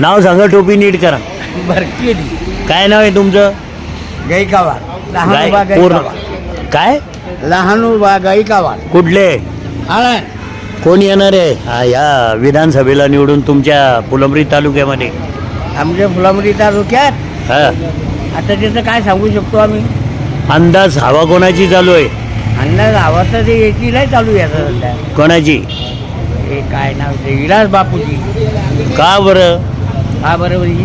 नाव सांगा टोपी नीट करा. भरकेली. काय नाव आहे तुमचं? पूर्ण गायकावाड. काय? लहानोबा गायकावाड. कुठले? कोण येणार आहे? हा, या विधानसभेला निवडून तुमच्या फुलंब्री तालुक्यामध्ये. आमच्या फुलामडी तालुक्यात? हा. आता त्याचं काय सांगू शकतो आम्ही? अंदाज हवा कोणाची चालू आहे? अंदाज आवाजचा ते याची नाही चालू आहे आता सध्या. कोणाची? हे काय नाव ते? विलास बापूजी. का बरं? हा बरोबर ही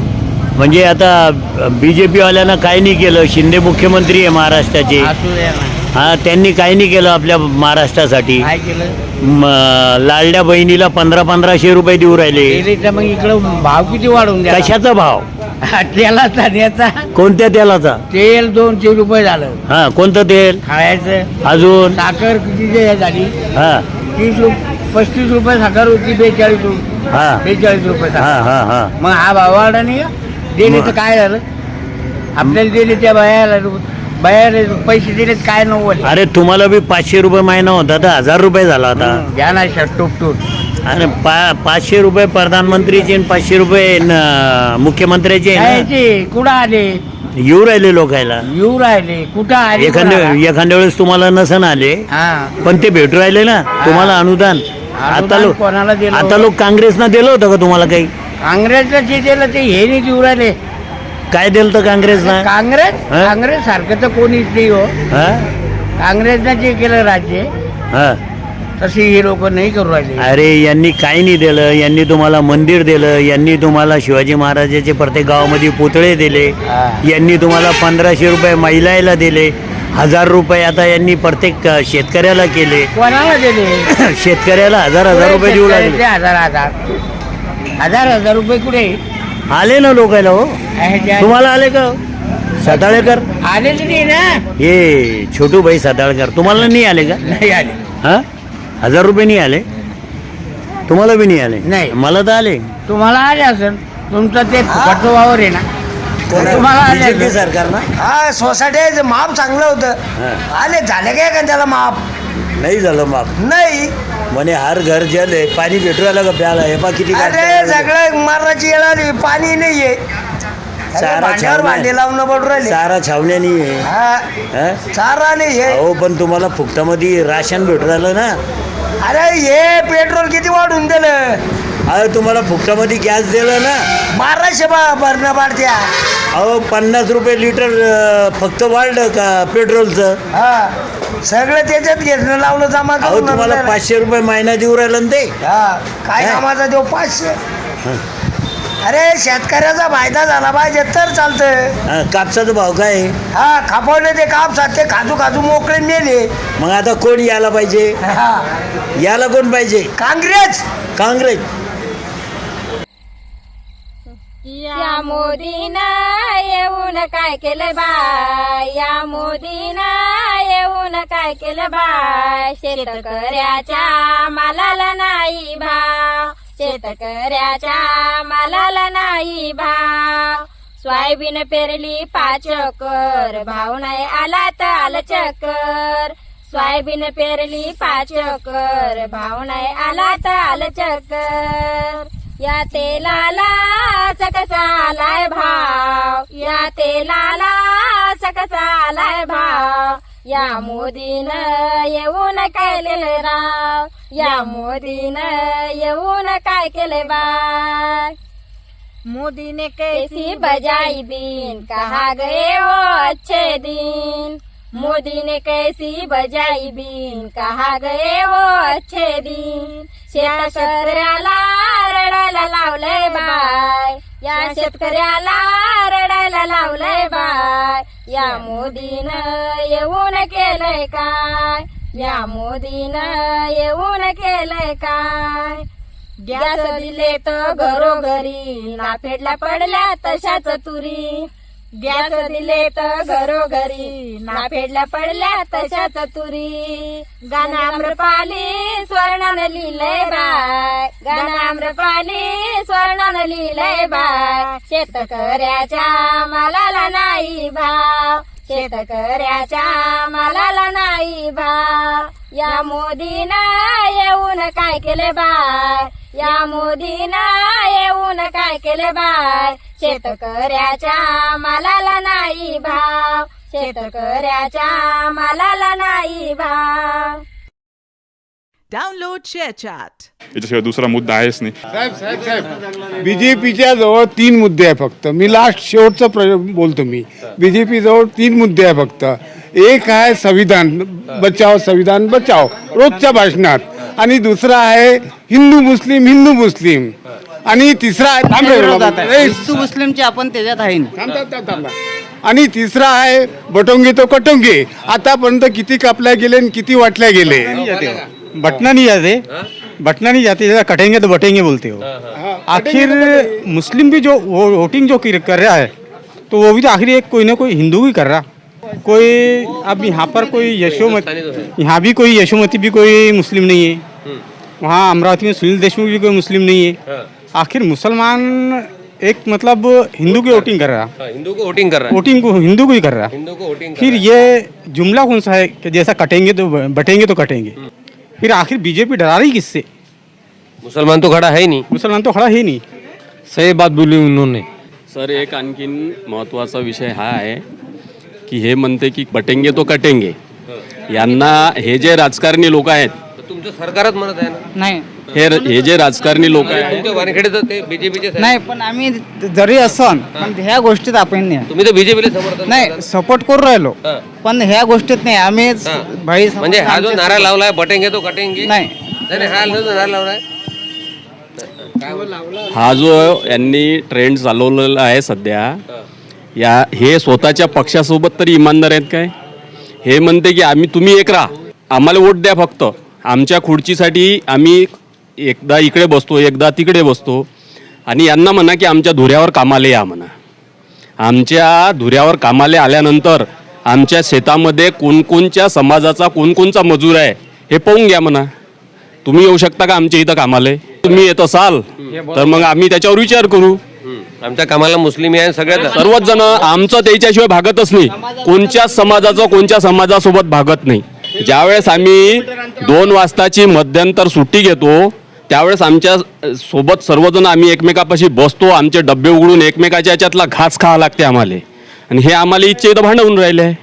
म्हणजे आता बी जे पीवाल्यांना काय नाही केलं. शिंदे मुख्यमंत्री आहे महाराष्ट्राचे. असू द्या ना. हा त्यांनी काय नाही केलं आपल्या महाराष्ट्रासाठी. काय केलं? म, लाडल्या बहिणीला पंधरा पंधराशे रुपये देऊ राहिले. गेले तर मग इकडं भाव किती वाढवून द्या कशाचा भाव? तेलाचा त्याचा. कोणत्या तेलाचा? तेल दोनशे रुपये झालं. हा कोणतं तेल? खायचं. अजून? साखर किती जे झाली? हा. तीस रुपये पस्तीस रुपये साखर होती बेचाळीस रुपये हा. बेचाळीस रुपये हा हा हा. मग हा भाव वाढला नाही का? दिले तर मग. काय झालं? आपल्याला दिले त्या बायाला बायाला पैसे दिले तर काय नव्वद? अरे तुम्हाला बी पाचशे रुपये महिना होता तर हजार रुपये झाला आता. हं, घ्या ना शर्ट टूक आणि पा पाचशे रुपये प्रधानमंत्रीचे आणि पाचशे रुपये न- मुख्यमंत्र्याचे आहे ना. कुठं आले? येऊ राहिले लोकायला येऊ राहिले. कुठं आले एखाद्या? एखाद्या वेळेस तुम्हाला नसन आले हा. पण ते भेटू राहिले ना. तुम्हाला अनुदान. आता लोक कोणाला दिलं आता होतं? लोक काँग्रेसनं दिलं होतं का तुम्हाला काही? काँग्रेसचं जे दिलं ते हे नाही देऊ राहिले. काय दिलं तर काँग्रेसनं? काँग्रेस हं? काँग्रेस सारखं तर कोणीच नाही हो. हा? काँग्रेसनं जे केलं राज्य हा. तशी हे लोक नाही करू राहिले. अरे यांनी काय नाही दिलं. यांनी तुम्हाला मंदिर दिलं. यांनी तुम्हाला शिवाजी महाराजाचे प्रत्येक गावामध्ये पुतळे दिले. हा. यांनी तुम्हाला पंधराशे रुपये महिलाला दिले. हजार रुपये आता यांनी प्रत्येक अ, शेतकऱ्याला केले. कोणाला दिले? शेतकऱ्याला हजार हजार रुपये देऊ शेतकऱ्याचे लागले. हजार हजार. हजार हजार रुपये कुठे? आले ना लोकायला हो. आहे तुम्हाला आले का? साताळेकर? आलेच नाही ना. हे छोटू भाई साताळकर. तुम्हाला नाही आले का? नाही आले. हा? हजार रुपये नाही आले? तुम्हाला बी नाही आले? नाही. मला तर आले. तुम्हाला आले असेल तुमचं ते फुकटचं वावर आहे ना. तुम्हाला आले BJP असेल. सरकार ना हा सोसायटी माप चांगलं होतं. हा. आले झाले काय का त्याला माप? नाही झालं माप. नाही. म्हणे हर घर जल आहे पाणी भेटू राहिलं का प्याला? हे पा किती अरे सगळं मारण्याची येळ आली पाणी नाहीये चारा भांड्यावर छावण्या. भांडे लावणं पडू राहिले. चारा छावण्यानी आहे. हा, हा? चारा नाही हे अहो पण तुम्हाला फुकटामध्ये राशन भेटू राहिलं ना. अरे हे पेट्रोल किती वाढून दिलं? अहो तुम्हाला फुकटामध्ये गॅस दिलं ना? बाराशे बा भरणं पाडत्या अहो पन्नास रुपये लिटर अं, फक्त वाढलं का पेट्रोलचं? हा. सगळं त्याच्यात घेतलं लावलं जमा अहो करून तुम्हाला. पाचशे रुपये महिना देऊ राहिलं ना ते? हा. काय. कामाचा देऊ? पाचशे. अरे शेतकऱ्याचा फायदा झाला पाहिजे तर चालतं हा, कापसाचा भाव काय? आहे? हा खापवले ते कापसात ते खाजू खाजू मोकळे मेले. मग आता कोण यायला पाहिजे? हा. याला कोण पाहिजे? काँग्रेस. काँग्रेस. या मोदीनं येऊन काय केलं बाय या मोदीनं येऊन काय केलं बाय शेतकऱ्याच्या मालाला नाही भाव. शेतकऱ्याच्या मालाला नाही भाव. सोयाबीन पेरली पाच कर भाव नाही आला तर चक्कर. सोयाबीन पेरली पाच कर भाव नाही आला तर चक्कर. या तेलाला सकसा आलाय भाव. या तेलाला सकसा आलाय भाव. या मोदीनं येऊन काय केले राव. या मोदीनं येऊन काय केले बाय मोदी ने कैसी बजाई बीन कहा गए वो अच्छे दिन? मोदी ने कैसी बजाई बीन कहा गए वो अच्छे दिन? शेतकऱ्याला रडायला लावलंय बाय या शेतकऱ्याला रडायला लावलंय बाय या मोदीन येऊन केलंय काय? या मोदीन येऊन केलंय काय? गॅस दिले तर घरोघरी नाफेडला पडल्या तशाच तुरी. गॅस दिले तर घरोघरी. नाफेडला पडल्या तशा तुरी गानाम्रपाली स्वर्णानं लिहिलंय बाय गानाम्रपाली स्वर्णानं लिहिलंय बाय शेतकऱ्याच्या मालाला नाही भाव. शेतकऱ्याच्या मालाला नाही भाव. या मोदीनं येऊन काय केले बाय या मोदीनं येऊन काय केले बाय शेतकऱ्याच्या मालाला नाही भाव. शेतकऱ्याच्या मालाला नाही भाव. Download ShareChat. याच्याशिवाय दुसरा मुद्दा आहेच नाही. बीजेपीच्या जवळ तीन मुद्दे आहे फक्त. मी लास्ट शेवटचं प्र बोलतो मी. बीजेपी जवळ तीन मुद्दे आहे फक्त. एक आहे संविधान. बचाव संविधान बचाव. रोजच्या भाषणात. आणि दुसरा आहे हिंदू मुस्लिम हिंदू मुस्लिम. आणि तिसरा आहे हिंदू मुस्लिमचे आपण त्याच्यात आहे. आणि तिसरा आहे बटोंगे तो कटोंगे. आतापर्यंत किती कापल्या गेले आणि किती वाटल्या गेले? बटना नहीं जाते. बटना नहीं जाते. जरा कटेंगे तो बटेंगे बोलते हो. आखिर मुस्लिम भी जो वो वोटिंग जो कर कर रहा है तो वो भी तो आखिर एक कोई ना कोई हिंदू ही कर रहा. कोई अब यहाँ पर कोई यशोमती यहाँ भी कोई यशोमती भी कोई मुस्लिम नहीं है। वहाँ अमरावती में सुनील देशमुख भी कोई मुस्लिम नहीं है। आखिर मुसलमान एक मतलब हिंदू की वोटिंग कर रहा। हाँ, हिंदू को वोटिंग कर रहा वोटिंग को हिंदू को ही कर रहा। हिंदू को वोटिंग फिर ये जुमला कौन सा है? कि जैसा कटेंगे तो बटेंगे तो कटेंगे। फिर आखिर बीजेपी डरा रही किससे? मुसलमान तो खड़ा है ही नहीं। मुसलमान तो खड़ा ही नहीं। सही बात बोली उन्होंने। सर एक आणखीन महत्त्वाचा विषय हा आहे की हे म्हणते की बटेंगे तो कटेंगे. यांना हे जे राजकारणी लोक आहेत तुमचं सरकारच म्हणत आहे ना? नाही. हे हे जे राजकारणी लोक आहेत. तुमचे वानखेडे तर ते बीजेपीचे नाही पण आम्ही जरी असन पण ह्या गोष्टीत आपण नाही. तुम्ही तर बीजेपीला समर्थन नाही. सपोर्ट करू राहिलो हा. पण ह्या गोष्टीत नाही. आम्ही. भाई म्हणजे हा जो नारा लावलाय बटेंगे तो कटेंगे? नाही. नाही नाही, हा जो नारा लावलाय. हा जो यांनी ट्रेंड चालवलेला आहे सध्या या हे स्वतःच्या पक्षासोबत तरी इमानदार आहेत काय? हे म्हणते की आम्ही तुम्ही एक राहा. आम्हाला वोट द्या फक्त. आमच्या खुर्चीसाठी आम्ही एकदा इकडे बसतो एकदा तिकडे बसतो. आणि यांना म्हणा की आमच्या धुऱ्यावर कामाला या म्हणा. आमच्या धुऱ्यावर कामाला आल्यानंतर आमच्या शेतामध्ये कोणकोणच्या समाजाचा कोणकोणचा मजूर आहे हे पाहून घ्या म्हणा. तुम्ही येऊ शकता का आमच्या इथं कामाला? तुम्ही येत असाल तर मग आम्ही त्याच्यावर विचार करू. आमच्या कामाला मुस्लिम आहे सगळ्यात सर्वच जण आमचं त्याच्याशिवाय भागतच नाही. कोणत्याच समाजाचं कोणत्या समाजासोबत भागत नाही. ज्यावेळेस आम्ही दोन वाजताची मध्यंतर सुट्टी घेतो त्यावेळेस आमच्यासोबत सर्वजण आम्ही एकमेकापाशी बसतो आमचे डबे उघडून एकमेकाच्या याच्यातला घास खावा लागते आम्हाला. आणि हे आम्हाला इच्छे इथं भांडवून राहिले आहे.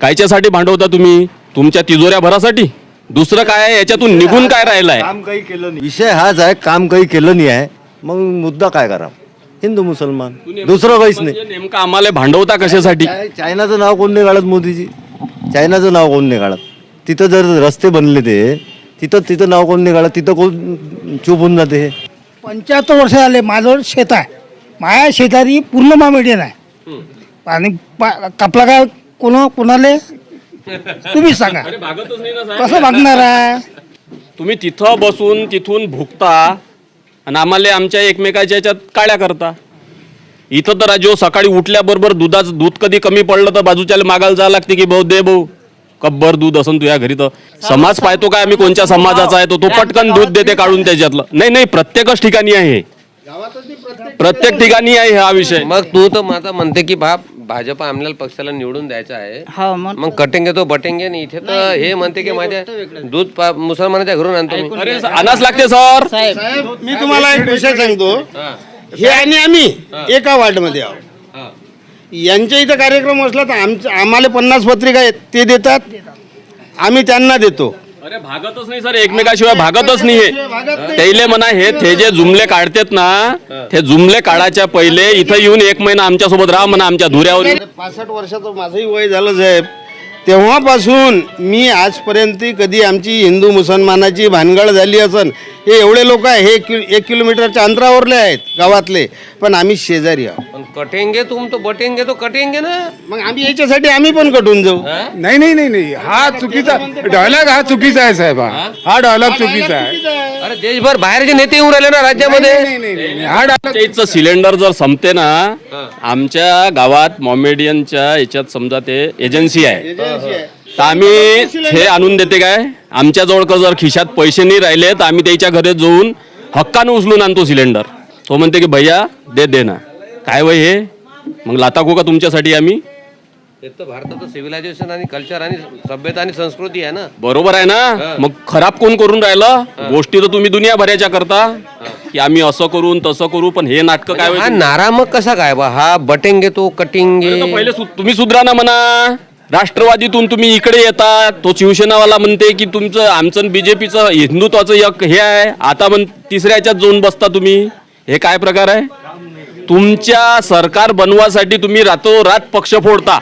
कायच्यासाठी भांडवता तुम्ही? तुमच्या तिजोऱ्या भरासाठी दुसरं काय आहे? याच्यातून निघून काय राहिलं आहे काम काही केलं नाही. विषय हाच आहे काम काही केलं नाही आहे. मग मुद्दा काय करा हिंदू मुसलमान. दुसरं काहीच नाही. म्हणजे नेमकं आम्हाला भांडवता कशासाठी? चाय- चायनाचं नाव कोण नाही काढत मोदीजी? चायनाचं नाव कोण नाही काढत? तिथं जर रस्ते बनले ते तिथं तिथं नाव कोण नाही काढत? तिथं कोण चूप होऊन जाते? हे पंच्याहत्तर वर्ष झाले माझं शेत आहे. माझ्या शेतारी पूर्ण मामिडियन आहे. आणि पा- कापला काय कोण कोणाले? तुम्ही सांगा. कसं भागणार आहे? तुम्ही तिथं बसून तिथून भुकता आणि आम्हाला आमच्या एकमेकाच्या याच्यात काळ्या करता. इथं तर जो सकाळी उठल्याबरोबर दुधाचं दूध कधी कमी पडलं तर बाजूच्याला मागायला जावं लागते की भाऊ दे भाऊ. कब्बर दूध असन तुझ्या घरी तर. समाज पाहतो काय आम्ही कोणत्या समाजाचा आहे तो? तो पटकन दूध देते काढून त्याच्यातलं. नाही नाही प्रत्येकच ठिकाणी आहे. हे. प्रत्येक ठिकाणी आहे हा विषय. मग तू तर आता म्हणते की बाप भाजप आमल्या पक्षाला निवडून द्यायचं आहे. हा मग मग कटेंगे तो बटेंगे नाही इथे तर हे म्हणते की माझ्या दूध पा- मुसलमानाच्या घरून आणतो मी. अरे आणाच लागते सर. मी तुम्हाला एक विषय सांगतो. हे. आणि आम्ही एका वार्डमध्ये आहोत. यांच्या इथं कार्यक्रम असला तर आमच्या आम्हाला पन्नास पत्रिका आहेत ते देतात. आम्ही त्यांना देतो. अरे भागतच नाही सर. एकमेकाशिवाय भागतच नाही हे. त्याले म्हणा हे ते जे जुमले काढतात ना ते जुमले काढायच्या पहिले इथं येऊन एक महिना आमच्यासोबत राहा म्हणा आमच्या धुऱ्यावर पासष्ट वर्षाचं माझंही वय झालं साहेब. तेव्हापासून मी आजपर्यंत कधी आमची हिंदू मुसलमानाची भानगड झाली असन हे एवढे लोक आहे हे कि एक किलोमीटरच्या अंतरावरले आहेत गावातले. पण आम्ही शेजारी आहोत. पण कटेंगे तुम तो बटेंगे तो कटेंगे ना. मग आम्ही याच्यासाठी आम्ही पण कटून जाऊ. नाही नाही नाही नाही. हा चुकीचा डायलॉग हा चुकीचा आहे साहेब. हा? हा डायलॉग चुकीचा आहे. अरे देशभर बाहेरचे नेते येऊन राहिले ना राज्यामध्ये. नाही, नाही, नाही, नाही. हा डायलॉग आमच्या इथचं सिलेंडर जर संपते ना आमच्या गावात मॉमेडियनच्या याच्यात समजा ते एजन्सी आहे. तर आम्ही हे आणून देते काय? आमच्याजवळ का जर खिशात पैसे नाही राहिले तर आम्ही त्याच्या घरी जाऊन हक्कानं उचलून आणतो सिलेंडर. तो म्हणते की भैया दे दे ना. काय वय हे? मग लाता को का तुमच्यासाठी आम्ही? तर भारताचं सिव्हिलायझेशन आणि कल्चर आणि सभ्यता आणि संस्कृती आहे ना. बरोबर आहे ना? मग खराब कोण करून राहिलं? गोष्टी तर तुम्ही दुनियाभराच्या करता. की आम्ही असं करू तसं करू पण हे नाटक काय हा होईल? नारा मग कसा काय बा हा बटेंगे तो कटिंगे. पहिले सु- तुम्ही सुधरा ना म्हणा. राष्ट्रवादीतून तुम्ही इकडे येता तो शिवसेनावाला म्हणते की तुमचं आमचं बीजेपीचं हिंदुत्वाचं एक हे आहे. आता म्हण तिसऱ्याच्यात जाऊन बसता तुम्ही. हे काय प्रकार आहे? तुमच्या सरकार बनवासाठी तुम्ही रातोरात पक्ष फोडता.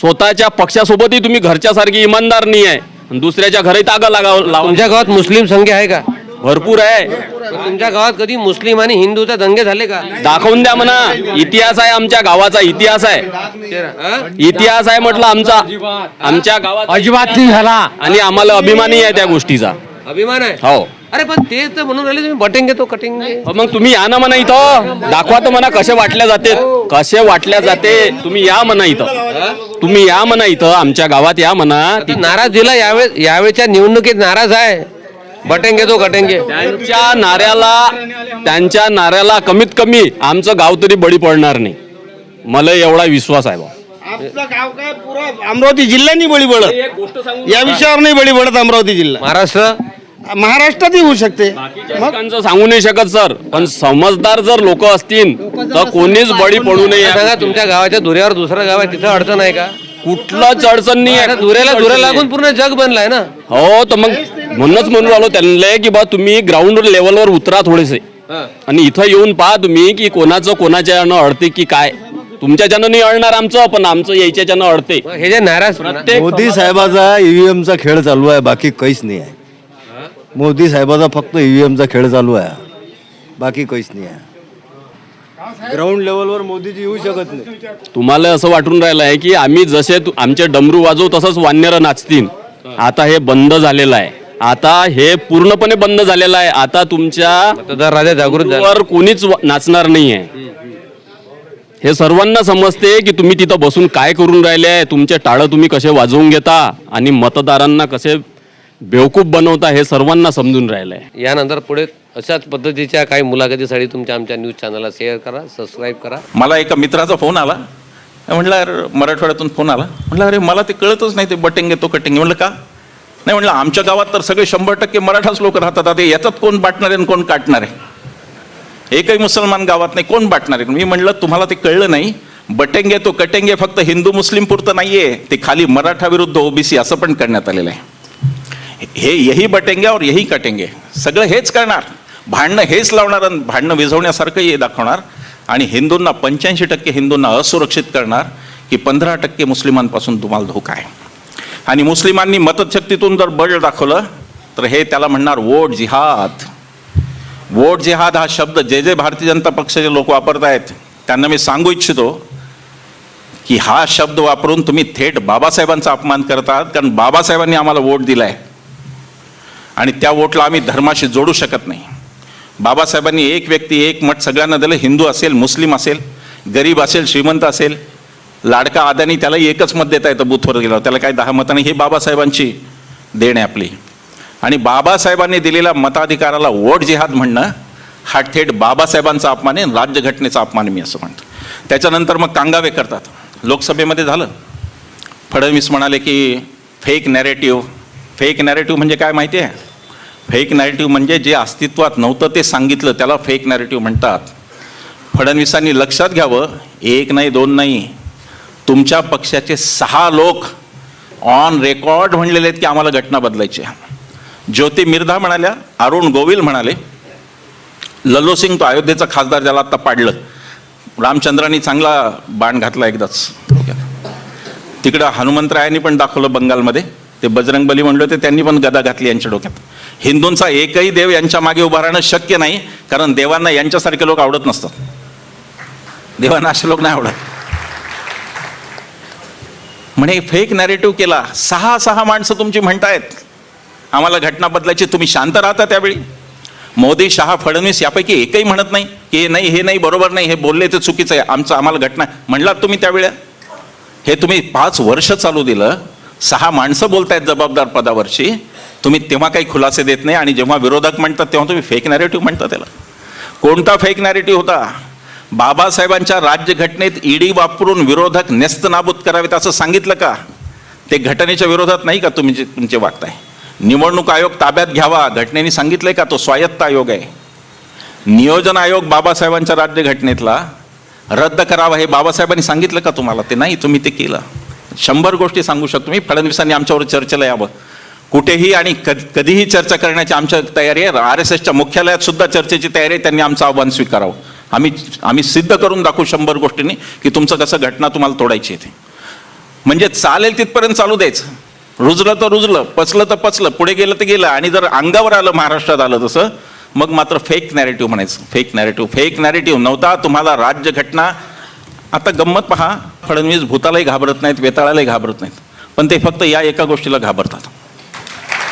स्वतःच्या पक्षासोबतही तुम्ही घरच्यासारखी इमानदार नाही आहे. आणि दुसऱ्याच्या घरी तागा लागाव लावा. तुमच्या गावात मुस्लिम संख्या आहे का? भरपूर आहे. तुमच्या गावात कधी मुस्लिम आणि हिंदूचे दंगे झाले का? दाखवून द्या म्हणा. इतिहास आहे आमच्या गावाचा इतिहास आहे. हा? इतिहास आहे म्हटलं आमचा. आमच्या गावात अजिबात नाही झाला. आणि आम्हाला अभिमानही आहे त्या गोष्टीचा. अभिमान आहे? हो. अरे पण ते तर म्हणून राहिले तुम्ही बटेंगे तो कटिंगे. मग तुम्ही या ना म्हणा इथं. दाखवा तर म्हणा कसे वाटल्या जाते. कसे वाटल्या जाते. तुम्ही या म्हणा इथं. तुम्ही या म्हणा इथं. आमच्या गावात या म्हणा. ती नाराज दिला यावेळेस यावेळेच्या निवडणुकीत नाराज आहे. बटेंगे तो कटेंगे त्यांच्या नाऱ्याला त्यांच्या नाऱ्याला कमीत कमी आमचं गाव तरी बळी पडणार नाही. मला एवढा विश्वास आहे बा. आपलं गाव काय पुरा अमरावती जिल्हा नाही बळी पडत या विषयावर नाही बळी पडत अमरावती जिल्हा. महाराष्ट्र? महाराष्ट्रातही होऊ शकते. सांगू नाही शकत सर. पण समजदार जर लोक असतील तर कोणीच बळी पडू नये. सांगा तुमच्या गावाच्या धुऱ्यावर दुसरं गाव आहे तिथं अडचण आहे का? कुठलंच अडचण नाही आहे धुऱ्याला धुऱ्या लागून पूर्ण जग बनलाय ना. हो तर मग म्हणूनच म्हणून राहिलो त्यांना की बा तुम्ही ग्राउंड लेवलवर उतरा थोडेसे. आणि इथं येऊन पहा तुम्ही की कोणाचं कोणाच्या यानं अडते की काय. तुमच्याच्यानं नाही अडणार आमचं पण आमचं याच्याच्यानं अडते. मग हे जे नाराज प्रत्येक मोदी साहेबाचा ईव्हीएमचा खेळ चालू आहे बाकी काहीच नाही आहे. मोदी साहेबाचा फक्त ईव्हीएमचा खेळ चालू आहे. बाकी काहीच नाही आहे. ग्राउंड लेवलवर मोदीजी येऊ शकत नाही. तुम्हाला असं वाटून राहिलं आहे की आम्ही जसे तु- आमचे डमरू वाजवू तसंच वानर नाचतील आता हे बंद झालेलं आहे. आता हे पूर्णपणे बंद झालेलं आहे. आता तुमच्या मतदार राजा जागृत झाला. वर कोणीच व- नाचणार नाही आहे हे सर्वांना समजते की तुम्ही तिथं बसून काय करून राहिले आहे. तुमचे टाळं तुम्ही कसे वाजवून घेता आणि मतदारांना कसे बेवकूफ बनवता हे सर्वांना समजून राहिलं आहे यानंतर पुढे अशाच पद्धतीच्या काही मुलाखतीसाठी तुमच्या आमच्या न्यूज चॅनलला शेअर करा सबस्क्राईब करा. मला एका मित्राचा फोन आला. म्हटलं अरे मराठवाड्यातून फोन आला. म्हटलं अरे मला ते कळतच नाही ते बटेंगे तो कटेंगे. म्हटलं का? नाही म्हटलं आमच्या गावात तर सगळे शंभर टक्के मराठाच लोक राहतात. आता याच्यात कोण बाटणार आहे आणि कोण काटणार? आहे एकही मुसलमान गावात नाही कोण बाटणार? आहे मी म्हटलं तुम्हाला ते कळलं नाही. बटेंगे तो कटेंगे फक्त हिंदू मुस्लिम पुरतं आहे ते खाली मराठा विरुद्ध ओबीसी असं पण करण्यात आलेलं आहे. हे यही बटेंगे और यही कटेंगे. सगळं हेच करणार. भांडणं हेच लावणार आणि भांडणं विझवण्यासारखंही दाखवणार. आणि हिंदूंना पंच्याऐंशी टक्के हिंदूंना असुरक्षित करणार की पंधरा टक्के मुस्लिमांपासून तुम्हाला धोका आहे. आणि मुस्लिमांनी मतशक्तीतून जर बळ दाखवलं तर हे त्याला म्हणणार वोट जिहाद. वोट जिहाद हा शब्द जे जे भारतीय जनता पक्षाचे लोक वापरत आहेत त्यांना मी सांगू इच्छितो की हा शब्द वापरून तुम्ही थेट बाबासाहेबांचा अपमान करतात कारण बाबासाहेबांनी आम्हाला वोट दिला आहे आणि त्या वोटला आम्ही धर्माशी जोडू शकत नाही. बाबासाहेबांनी एक व्यक्ती एक मठ सगळ्यांना दिलं. हिंदू असेल मुस्लिम असेल गरीब असेल श्रीमंत असेल लाडका आदानी त्याला एकच मत देता येतं बूथवर गेलं त्याला काय दहा मतांनी हे बाबासाहेबांची देण आहे आपली. आणि बाबासाहेबांनी दिलेल्या मताधिकाराला वोट जिहाद म्हणणं हा थेट बाबासाहेबांचा अपमान आहे राज्यघटनेचा अपमान आहे मी असं म्हणतो. त्याच्यानंतर मग कांगावे करतात. लोकसभेमध्ये झालं. फडणवीस म्हणाले की फेक नॅरेटिव्ह फेक नॅरेटिव्ह म्हणजे काय माहिती आहे? फेक नॅरेटिव्ह म्हणजे जे अस्तित्वात नव्हतं ते सांगितलं त्याला फेक नॅरेटिव्ह म्हणतात. फडणवीसांनी लक्षात घ्यावं एक नाही दोन नाही. तुमच्या पक्षाचे सहा लोक ऑन रेकॉर्ड म्हणलेले आहेत की आम्हाला घटना बदलायची ज्योती मिर्धा म्हणाल्या अरुण गोविल म्हणाले लल्लो सिंग तो अयोध्येचा खासदार ज्याला आत्ता पाडलं. रामचंद्रांनी चांगला बाण घातला एकदाच. तिकडं हनुमंतरायांनी पण दाखवलं बंगालमध्ये. ते बजरंगबली म्हणले होते त्यांनी पण गदा घातली यांच्या डोक्यात. हिंदूंचा एकही देव यांच्या मागे उभा राहणं शक्य नाही कारण देवांना यांच्यासारखे लोक आवडत नसतात. देवांना असे लोक नाही आवडत. म्हणे फेक नॅरेटिव्ह केला सहा सहा माणसं तुमची म्हणतायत. आम्हाला घटना बदलायची तुम्ही शांत राहता त्यावेळी. मोदी शहा फडणवीस यापैकी एकही म्हणत नाही की हे नाही हे नाही बरोबर नाही हे बोलले ते चुकीचं आहे आमचं आम्हाला घटना म्हणलात तुम्ही त्यावेळेला हे तुम्ही पाच वर्ष चालू दिलं सहा माणसं बोलतायत जबाबदार पदावरची. तुम्ही तेव्हा काही खुलासे देत नाही आणि जेव्हा विरोधक म्हणतात तेव्हा तुम्ही फेक नॅरेटिव्ह म्हणता त्याला. कोणता फेक नॅरेटिव्ह होता? बाबासाहेबांच्या राज्यघटनेत ईडी वापरून विरोधक नेस्तनाबूत करावेत असं सांगितलं का? ते घटनेच्या विरोधात नाही का तुम्ही जे तुमचे वागताय? निवडणूक आयोग ताब्यात घ्यावा. घटनेने सांगितलंय का तो स्वायत्त आयोग आहे? नियोजन आयोग बाबासाहेबांच्या राज्यघटनेतला रद्द करावा हे बाबासाहेबांनी सांगितलं का तुम्हाला? ते नाही तुम्ही ते केलं. शंभर गोष्टी सांगू शकतो मी. फडणवीसांनी आमच्यावर चर्चेला यावं. कुठेही आणि कधी कधीही चर्चा करण्याची आमच्या तयारी आहे. आर एस एसच्या मुख्यालयात सुद्धा चर्चेची तयारी आहे. त्यांनी आमचं आव्हान स्वीकारावं. आम्ही आम्ही सिद्ध करून दाखवू शंभर गोष्टींनी की तुमचं कसं घटना तुम्हाला तोडायची आहे ते. म्हणजे चालेल तिथपर्यंत चालू द्यायचं. रुजलं तर रुजलं पचलं तर पचलं पुढे गेलं तर गेलं. आणि जर अंगावर आलं महाराष्ट्रात आलं तसं मग मात्र फेक नॅरेटिव्ह म्हणायचं. फेक नॅरेटिव्ह फेक नॅरेटिव्ह नव्हता तुम्हाला राज्यघटना आता गंमत पहा फडणवीस भूतालाही घाबरत नाहीत वेताळालाही घाबरत नाहीत. पण ते फक्त या एका गोष्टीला घाबरतात.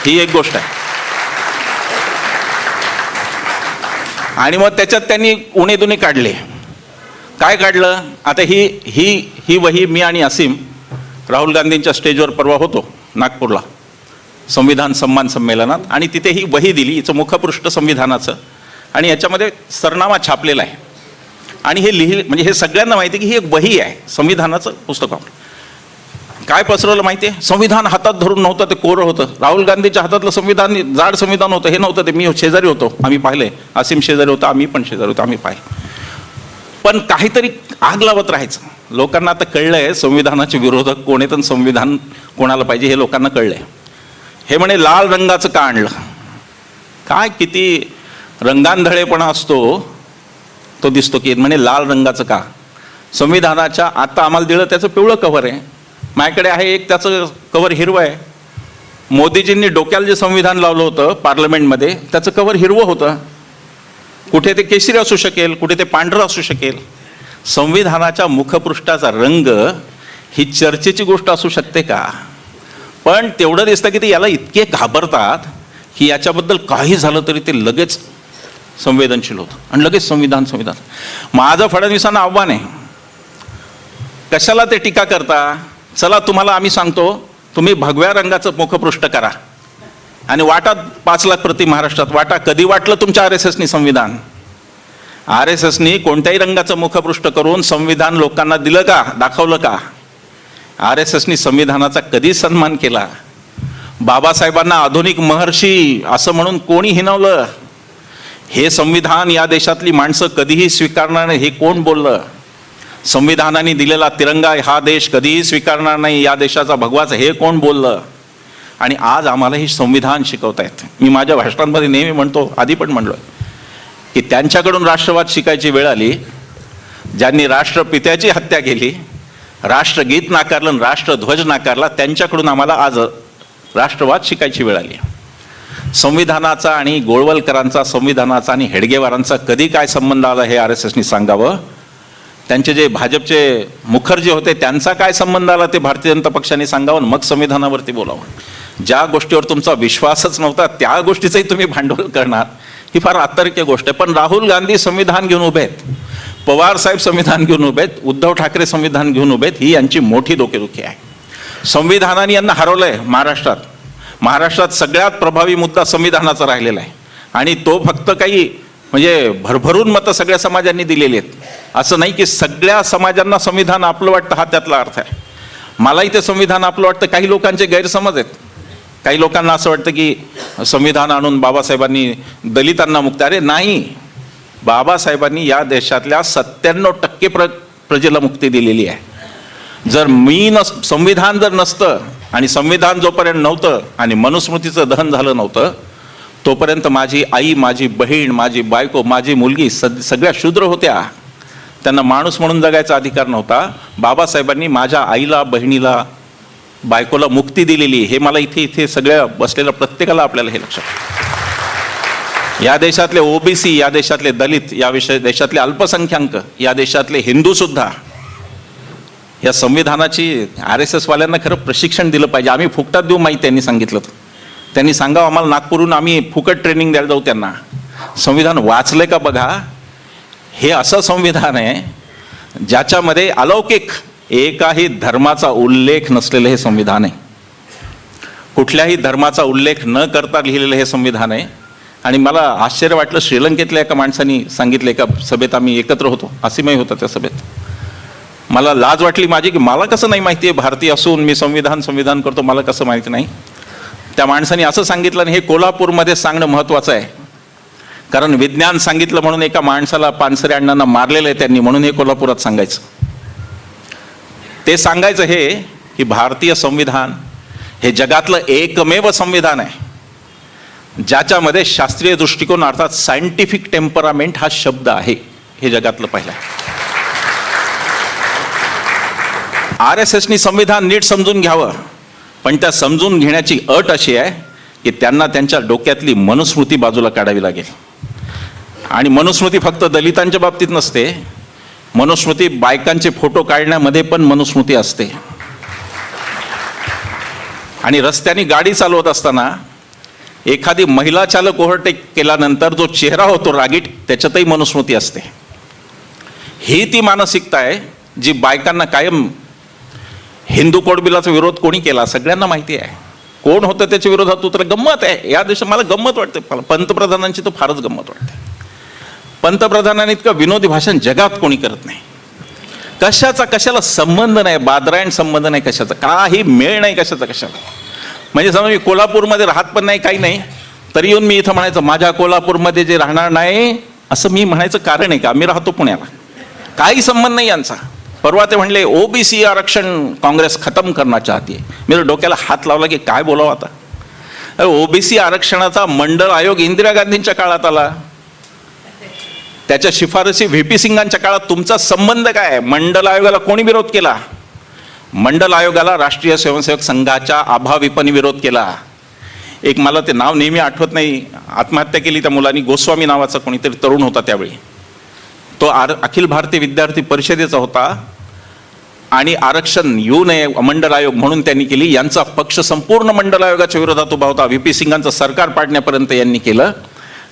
ही एक गोष्ट आहे. आणि मग त्याच्यात त्यांनी उणे दुणे काढले. काय काढलं? आता ही ही ही वही मी आणि असीम राहुल गांधींच्या स्टेजवर परवा होतो नागपूरला. संविधान सन्मान संमेलनात. आणि तिथे ही वही दिली हिचं मुखपृष्ठ संविधानाचं. आणि याच्यामध्ये सरनामा छापलेला आहे. आणि हे लिहि म्हणजे हे सगळ्यांना माहिती आहे की ही एक वही आहे संविधानाचं पुस्तक आपलं काय पसरवलं माहिती आहे संविधान हातात धरून नव्हतं ते कोरं होतं. राहुल गांधीच्या हातातलं संविधान जाड संविधान होतं हे नव्हतं ते मी शेजारी होतो आम्ही पाहिले. असीम शेजारी होता आम्ही पण शेजारी होतो आम्ही पाहिले. पण काहीतरी आग लावत राहायचं. लोकांना आता कळलं आहे संविधानाचे विरोधक कोण आहेत आणि संविधान कोणाला पाहिजे हे लोकांना कळलंय. हे म्हणे लाल रंगाचं का आणलं? काय किती रंगांधळेपणा असतो. तो दिसतो की म्हणे लाल रंगाचं का? संविधानाच्या आता आम्हाला दिलं त्याचं पिवळं कव्हर आहे. माझ्याकडे आहे एक त्याचं कव्हर हिरवं आहे. मोदीजींनी डोक्याला जे संविधान लावलं होतं पार्लमेंटमध्ये त्याचं कव्हर हिरवं होतं. कुठे ते केशरी असू शकेल कुठे ते पांढरं असू शकेल. संविधानाच्या मुखपृष्ठाचा रंग ही चर्चेची गोष्ट असू शकते का? पण तेवढं दिसतं की ते याला इतके घाबरतात की याच्याबद्दल काही झालं तरी ते लगेच संवेदनशील होतं. आणि लगेच संविधान संविधान. माझं फडणवीसांना आव्हान आहे. कशाला ते टीका करता? चला तुम्हाला आम्ही सांगतो तुम्ही भगव्या रंगाचं मुखपृष्ठ करा. आणि वाटा पाच लाख प्रति महाराष्ट्रात वाटा कधी वाटलं तुमच्या आर एस एसनी संविधान? आर एस एसनी कोणत्याही रंगाचं मुखपृष्ठ करून संविधान लोकांना दिलं का दाखवलं का? आर एस एसनी संविधानाचा कधी सन्मान केला? बाबासाहेबांना आधुनिक महर्षी असं म्हणून कोणी हिनवलं? हे संविधान या देशातली माणसं कधीही स्वीकारणार नाही हे कोण बोललं? संविधानाने दिलेला तिरंगा हा देश कधीही स्वीकारणार नाही या देशाचा भगवाच हे कोण बोललं? आणि आज आम्हाला हे संविधान आहेत मी माझ्या भाषणांमध्ये नेहमी म्हणतो आधी पण म्हणलो की त्यांच्याकडून राष्ट्रवाद शिकायची वेळ आली ज्यांनी राष्ट्रपित्याची हत्या केली राष्ट्रगीत नाकारलं आणि राष्ट्रध्वज नाकारला त्यांच्याकडून आम्हाला आज राष्ट्रवाद शिकायची वेळ आली. संविधानाचा आणि गोळवलकरांचा संविधानाचा आणि हेडगेवारांचा कधी काय संबंध आला हे आर एस एसनी सांगावं? त्यांचे जे भाजपचे मुखर्जी होते त्यांचा काय संबंध आला ते भारतीय जनता पक्षाने सांगावं मग संविधानावरती बोलावं? ज्या गोष्टीवर तुमचा विश्वासच नव्हता त्या गोष्टीचंही तुम्ही भांडवल करणार. ही फार आतर्क्य गोष्ट आहे. पण राहुल गांधी संविधान घेऊन उभे आहेत. पवार साहेब संविधान घेऊन उभे आहेत. उद्धव ठाकरे संविधान घेऊन उभे आहेत. ही यांची मोठी डोकेदुखी आहे. संविधानाने यांना हरवलंय महाराष्ट्रात. महाराष्ट्रात सगळ्यात प्रभावी मुद्दा संविधानाचा राहिलेला आहे. आणि तो फक्त काही म्हणजे भरभरून मतं सगळ्या समाजांनी दिलेली आहेत. असं नाही की सगळ्या समाजांना संविधान आपलं वाटतं हा त्यातला अर्थ आहे. मलाही ते संविधान आपलं वाटतं काही लोकांचे गैरसमज आहेत. काही लोकांना असं वाटतं की संविधान आणून बाबासाहेबांनी दलितांना मुक्त अरे नाही. बाबासाहेबांनी या देशातल्या सत्त्याण्णव टक्के प्र प्रजेला मुक्ती दिलेली आहे. जर मी नस संविधान जर नसतं आणि संविधान जोपर्यंत नव्हतं आणि मनुस्मृतीचं दहन झालं नव्हतं तोपर्यंत माझी आई माझी बहीण माझी बायको माझी मुलगी सग सगळ्या शूद्र होत्या. त्यांना माणूस म्हणून जगायचा अधिकार नव्हता. बाबासाहेबांनी माझ्या आईला बहिणीला बायकोला मुक्ती दिलेली हे मला इथे इथे सगळ्या बसलेल्या प्रत्येकाला आपल्याला हे लक्षात या देशातले ओबीसी या देशातले दलित या विषय देशातले अल्पसंख्याक या देशातले हिंदूसुद्धा या संविधानाची आर एस एसवाल्यांना खरं प्रशिक्षण दिलं पाहिजे. आम्ही फुकटात देऊ माहिती त्यांनी सांगितलं. त्यांनी सांगावं आम्हाला नागपूरहून आम्ही फुकट ट्रेनिंग द्यायला जाऊ त्यांना. संविधान वाचलंय का बघा? हे असं संविधान आहे ज्याच्यामध्ये अलौकिक एकाही धर्माचा उल्लेख नसलेलं हे संविधान आहे. कुठल्याही धर्माचा उल्लेख न करता लिहिलेलं हे संविधान आहे. आणि मला आश्चर्य वाटलं श्रीलंकेतल्या एका माणसाने सांगितलं एका सभेत आम्ही एकत्र होतो. असीमही होता त्या सभेत. मला लाज वाटली माझी की मला कसं नाही माहिती आहे? भारतीय असून मी संविधान संविधान करतो मला कसं माहिती नाही? त्या माणसाने असं सांगितलं आणि हे कोल्हापूरमध्ये सांगणं महत्त्वाचं आहे. कारण विज्ञान सांगितलं म्हणून एका माणसाला पानसरे अण्णांना मारलेलं आहे त्यांनी म्हणून हे कोल्हापुरात सांगायचं. ते सांगायचं हे की भारतीय संविधान हे जगातलं एकमेव संविधान आहे. ज्याच्यामध्ये शास्त्रीय दृष्टिकोन अर्थात सायंटिफिक टेम्परामेंट हा शब्द आहे हे जगातलं पहिलं आहे. आर एस एसनी संविधान नीट समजून घ्यावं. पण त्या समजून घेण्याची अट अशी आहे की त्यांना त्यांच्या डोक्यातली मनुस्मृती बाजूला काढावी लागेल. आणि मनुस्मृती फक्त दलितांच्या बाबतीत नसते मनुस्मृती बायकांचे फोटो काढण्यामध्ये पण मनुस्मृती असते. आणि रस्त्याने गाडी चालवत असताना एखादी महिला चालक ओव्हरटेक केल्यानंतर जो चेहरा होतो रागीट त्याच्यातही मनुस्मृती असते. ही ती मानसिकता आहे जी बायकांना कायम हिंदू कोडबिलाचा विरोध कोणी केला? सगळ्यांना माहिती आहे. कोण होतं त्याच्या विरोधात? उतर गंमत आहे. या देशात मला गंमत वाटते. मला पंतप्रधानांची तर फारच गंमत वाटते. पंतप्रधानांनी इतकं विनोदी भाषण जगात कोणी करत नाही. कशाचा कशाला संबंध नाही? बादरायण संबंध नाही कशाचा. काही मेळ नाही कशाचा कशाला. म्हणजे समजा मी कोल्हापूरमध्ये राहत पण नाही काही नाही तरी येऊन मी इथं म्हणायचं माझ्या कोल्हापूरमध्ये जे राहणार नाही असं मी म्हणायचं कारण आहे का? मी राहतो पुण्याला. काही संबंध नाही यांचा. परवा ते म्हणले ओबीसी आरक्षण काँग्रेस खतम करणं चाहते. मी तर डोक्याला हात लावला की काय बोलावं आता? ओबीसी आरक्षणाचा मंडळ आयोग इंदिरा गांधींच्या काळात आला. त्याच्या शिफारसी व्ही पी सिंगांच्या काळात तुमचा संबंध काय? मंडल आयोगाला कोणी विरोध केला? मंडल आयोगाला राष्ट्रीय स्वयंसेवक संघाच्या अभाविपणे विरोध केला. एक मला ते नाव नेहमी आठवत नाही. आत्महत्या केली त्या मुलांनी. गोस्वामी नावाचा कोणीतरी तरुण होता त्यावेळी. तो आर अखिल भारतीय विद्यार्थी परिषदेचा होता. आणि आरक्षण येऊ नये मंडल आयोग म्हणून त्यांनी केली. यांचा पक्ष संपूर्ण मंडल आयोगाच्या विरोधात उभा होता. व्ही पी सिंगांचं सरकार पाडण्यापर्यंत यांनी केलं.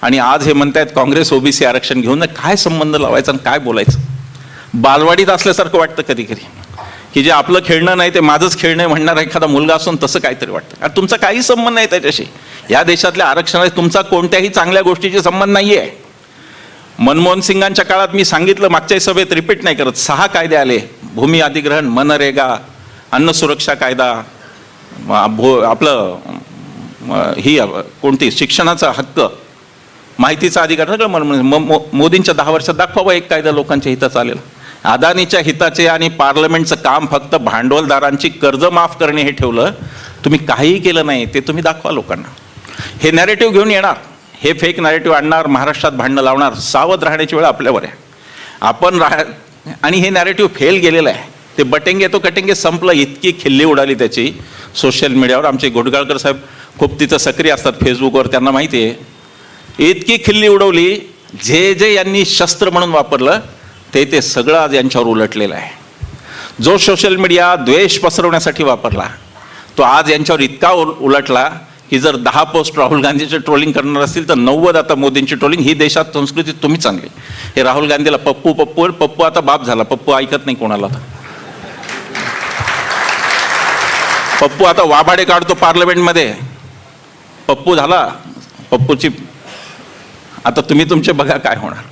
आणि आज हे म्हणतायत काँग्रेस ओबीसी आरक्षण घेऊन काय संबंध लावायचा आणि काय बोलायचं? बालवाडीत असल्यासारखं वाटतं कधी कधी की जे आपलं खेळणं नाही ते माझंच खेळणं म्हणणार म्हणणारा एखादा मुलगा असून तसं काहीतरी वाटतं. आणि तुमचा काही संबंध नाही त्याच्याशी. या देशातल्या आरक्षणाशी तुमचा कोणत्याही चांगल्या गोष्टीशी संबंध नाही आहे मनमोहन सिंगांच्या काळात मी सांगितलं मागच्या सभेत रिपीट नाही करत. सहा कायदे आले. भूमी अधिग्रहण मनरेगा अन्न सुरक्षा कायदा भो आपलं ही कोणती शिक्षणाचा हक्क माहितीचा अधिकार सगळं मन- म- मो- मोदींच्या दहा वर्षात दाखवावं एक कायदा लोकांच्या हिताचा आलेला अदानीच्या हिताचे आणि पार्लमेंटचं काम फक्त भांडवलदारांची कर्ज माफ करणे हे ठेवलं तुम्ही काहीही केलं नाही ते तुम्ही दाखवा लोकांना. हे नॅरेटिव्ह घेऊन येणार हे फेक नॅरेटिव्ह आणणार महाराष्ट्रात भांडणं लावणार सावध राहण्याची वेळ आपल्यावर आहे. आपण राह आणि हे नॅरेटिव्ह फेल गेलेलं आहे. ते बटेंगे तो कटेंगे संपलं इतकी खिल्ली उडाली त्याची. सोशल मीडियावर आमचे घोडगाळकर साहेब खूप तिथं सक्रिय असतात फेसबुकवर त्यांना माहिती आहे. इतकी खिल्ली उडवली जे जे यांनी शस्त्र म्हणून वापरलं ते ते सगळं आज यांच्यावर उलटलेलं आहे. जो सोशल मीडिया द्वेष पसरवण्यासाठी वापरला तो आज यांच्यावर इतका उल- उलटला ही जर दहा पोस्ट राहुल गांधीचे ट्रोलिंग करणार असतील तर नव्वद आता मोदींची ट्रोलिंग ही देशात संस्कृती तुम्ही चांगली. हे राहुल गांधीला पप्पू पप्पू पप्पू आता बाप झाला. पप्पू ऐकत नाही कोणाला आता. पप्पू आता वाभाडे काढतो पार्लमेंटमध्ये. पप्पू झाला. पप्पूची आता तुम्ही तुमचे बघा काय होणार.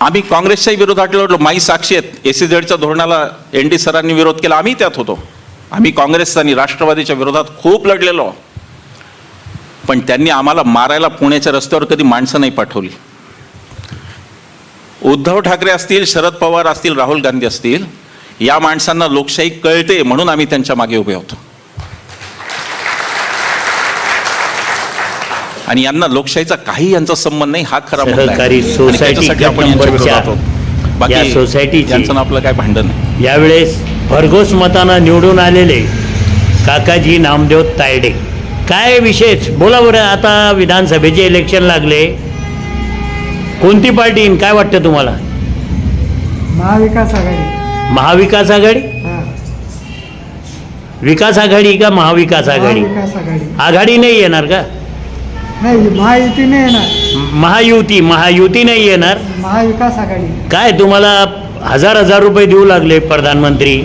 आम्ही काँग्रेसच्याही विरोधात लढलो. माई साक्षी आहेत. एसी झेडच्या धोरणाला एन डी सरांनी विरोध केला. आम्ही त्यात होतो. आम्ही काँग्रेस आणि राष्ट्रवादीच्या विरोधात खूप लढलेलो. पण त्यांनी आम्हाला मारायला पुण्याच्या रस्त्यावर कधी माणसं नाही पाठवली. उद्धव ठाकरे असतील शरद पवार असतील राहुल गांधी असतील या माणसांना लोकशाही कळते म्हणून आम्ही त्यांच्या मागे उभे होतो. आणि यांना लोकशाहीचा काही यांचा संबंध नाही हा खरा सोसायटी आपण. बाकी सोसायटीची- आपलं काय भांडण यावेळेस भरघोस मतानं निवडून आलेले काकाजी नामदेव तायडे. काय विशेष? बोला बरं आता विधानसभेचे इलेक्शन लागले. कोणती पार्टी येईन? काय वाटतं तुम्हाला? महाविकास आघाडी. महाविकास आघाडी? विकास आघाडी का महाविकास आघाडी? आघाडी. आघाडी नाही येणार का? नाही महायुती नाही येणार. महायुती महायुती नाही येणार? महाविकास आघाडी. काय तुम्हाला हजार हजार रुपये देऊ लागले प्रधानमंत्री.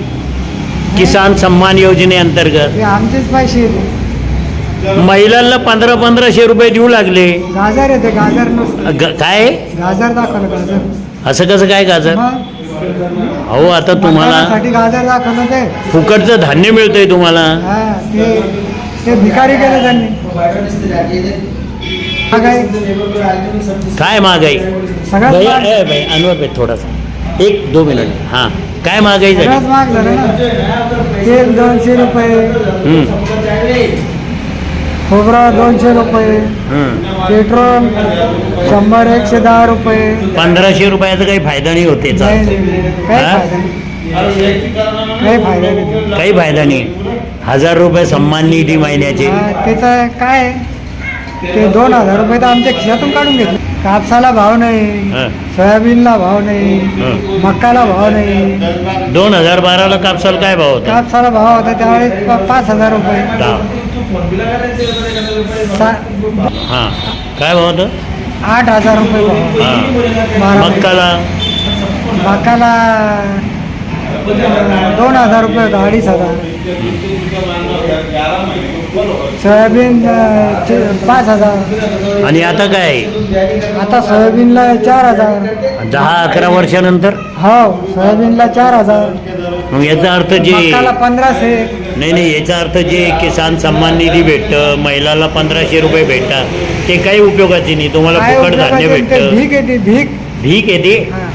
किसान सन्मान योजनेअंतर्गत ते आमचेच पैसे येते महिलांना पंधरा पंधराशे रुपये देऊ लागले. गाजर येते गाजर नसतं. ग- काय? गाजर दाखवलं गाजर. असं कसं काय गाजर? अहो आता तुम्हाला गाजर दाखवलं ते. फुकटचं धान्य मिळतंय तुम्हाला. हा ते ते भिकारी केले त्यांनी. काय महागाई? सगळ्यात भैया ए अनवर थोडासा. एक दो मिनिट हां. काय महागाई झाली तेल दोनशे रुपये. हम्म, खोबरा दोनशे रुपये. हम्म. पेट्रोल शंभर एकशे दहा रुपये. पंधराशे रुपयाचा काही फायदा नाही होते नाही, नाही, नाही. काही हा? फायदा नाही. काही फायदा नाही. काही फायदा नाही. हजार रुपये सन्मान निधी महिन्याचे. हा, त्याचं काय? आहे? ते दोन हजार रुपये तर आमच्या खिशातून काढून घेतले. कापसाला भाव नाही हा. सोयाबीनला भाव नाही. मक्काला भाव नाही. दोन हजार बाराला कापसाला काय भाव होता? कापसाला भाव होता त्यावेळेस प- पाच हजार रुपये. दहा सा- हां. काय भाव होतं? आठ हजार रुपये भाव हां. बारा मक्काला? मक्काला दोन हजार रुपये होता अडीच हजार. सोयाबीन पाच हजार. आणि आता काय? आहे? आता सोयाबीनला चार हजार. दहा अकरा वर्षानंतर? हो सोयाबीनला चार हजार. मग याचा अर्थ जे पंधराशे. नाही नाही याचा अर्थ जे किसान सन्मान निधी भेटतं महिलाला पंधराशे रुपये भेटतात ते काही उपयोगाचे नाही. तुम्हाला काय फुकट धान्य उपयोगाचे? ते भेटतं. भीक येते भीक. भीक येते हा.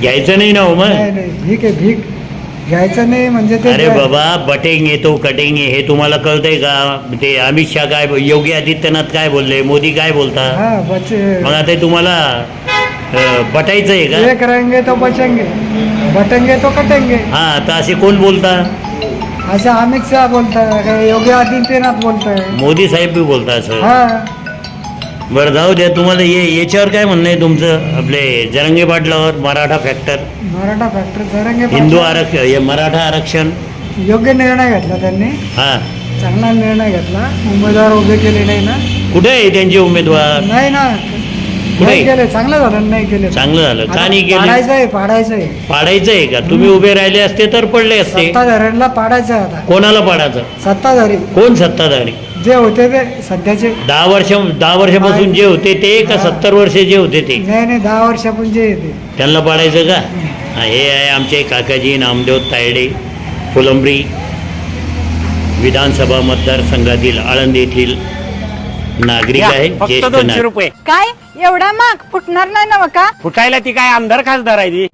घ्यायचं नाही ना हो मग? नाही नाही भीक आहे भीक. घ्यायचं नाही म्हणजे ते अरे बाबा बटेंग येतो कटेंग हे तुम्हाला कळतंय का? ते अमित शहा काय योगी आदित्यनाथ काय बोलले? मोदी काय बोलता? हा बचे मग आता हे तुम्हाला अं, बटायचं आहे का? एक रहेंगे तो बचेंगे बटेंगे तो कटेंगे. हा तर असे कोण बोलता? असं अमित शहा बोलताय योगी आदित्यनाथ बोलताय. मोदी साहेब बी बोलता असं? हा. बरं जाऊ द्या तुम्हाला ये याच्यावर काय म्हणणं आहे तुमचं? आपले जरंगे पाटलावर मराठा फॅक्टर मराठा फॅक्टर जरंगे हिंदू. आरक्षण हे मराठा आरक्षण. योग्य निर्णय घेतला त्यांनी. हा. चांगला निर्णय घेतला. उमेदवार उभे केले नाही ना. कुठे आहे त्यांचे उमेदवार? नाही ना. कुठे? नाही केले चांगलं झालं नाही केले. चांगलं झालं. का नाही केलं? पाडायचं आहे पाडायचं आहे पाडायचं आहे का? तुम्ही उभे राहिले असते तर पडले असते. सत्ताधाऱ्यांना पाडायचं आहे आता. कोणाला पाडायचं? सत्ताधारी. कोण सत्ताधारी? जे होते ते सध्याचे दहा वर्ष दहा वर्षापासून जे होते ते का सत्तर वर्ष जे होते ते? नाही नाही दहा वर्षापून जे येते त्यांना पाडायचं का? हा, हे आहे आमचे काकाजी नामदेव तायडे फुलंब्री विधानसभा मतदारसंघातील आळंद येथील नागरिक आहे ज्येष्ठ नागरिक. रुपये. काय? एवढा माग? फुटणार नाही ना का? फुटायला ती काय आमदार खासदार आहे ती?